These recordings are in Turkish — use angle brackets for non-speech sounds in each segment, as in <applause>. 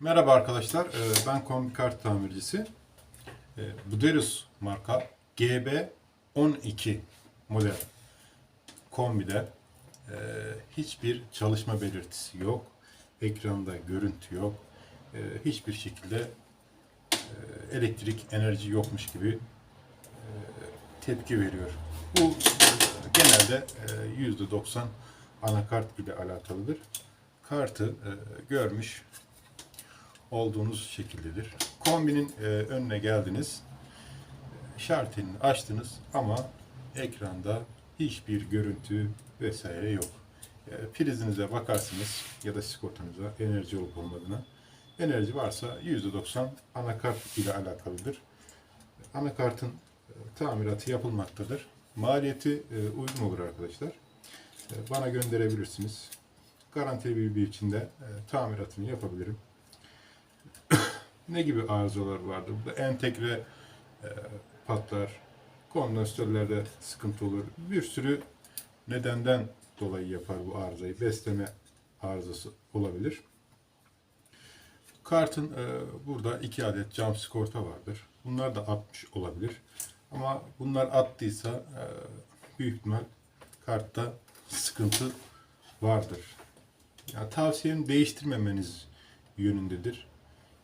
Merhaba arkadaşlar, ee, ben kombi kart tamircisi. Ee, Buderus marka GB12 model kombide e, hiçbir çalışma belirtisi yok. Ekranda görüntü yok. E, Hiçbir şekilde e, elektrik enerji yokmuş gibi e, tepki veriyor. Bu e, genelde e, %90 anakart ile alakalıdır. Kartı e, görmüş olduğunuz şekildedir. Kombinin e, önüne geldiniz. Şartelini açtınız ama ekranda hiçbir görüntü vesaire yok. E, prizinize bakarsınız ya da sigortanıza enerji olup olmadığına. Enerji varsa %90 anakart ile alakalıdır. Anakartın e, tamiratı yapılmaktadır. Maliyeti e, uygun olur arkadaşlar. E, bana gönderebilirsiniz. Garantili bir bir içinde tamiratını yapabilirim ne gibi arızalar vardır? Burada entegre e, patlar, kondansatörlerde sıkıntı olur. Bir sürü nedenden dolayı yapar bu arızayı. Besleme arızası olabilir. Kartın e, burada iki adet cam sigorta vardır. Bunlar da atmış olabilir. Ama bunlar attıysa e, büyük ihtimal kartta sıkıntı vardır. Ya tavsiyem değiştirmemeniz yönündedir.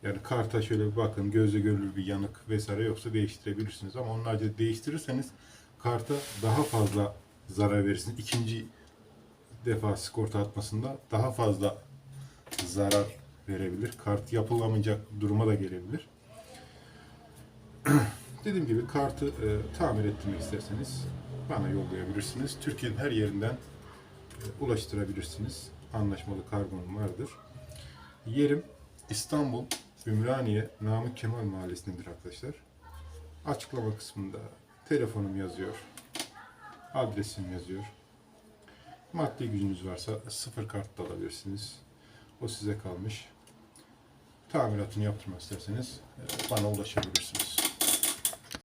Yani karta şöyle bir bakın gözle görülür bir yanık vesaire yoksa değiştirebilirsiniz. Ama onun haricinde değiştirirseniz karta daha fazla zarar verirsiniz. İkinci defa sigorta atmasında daha fazla zarar verebilir. Kart yapılamayacak duruma da gelebilir. <clears throat> Dediğim gibi kartı e, tamir ettirmek isterseniz bana yollayabilirsiniz. Türkiye'nin her yerinden e, ulaştırabilirsiniz. Anlaşmalı kargonum vardır. Yerim İstanbul, Ümraniye, Namık Kemal Mahallesi'ndedir arkadaşlar. Açıklama kısmında telefonum yazıyor. Adresim yazıyor. Maddi gücünüz varsa sıfır kart da alabilirsiniz. O size kalmış. Tamiratını yaptırmak isterseniz e, bana ulaşabilirsiniz.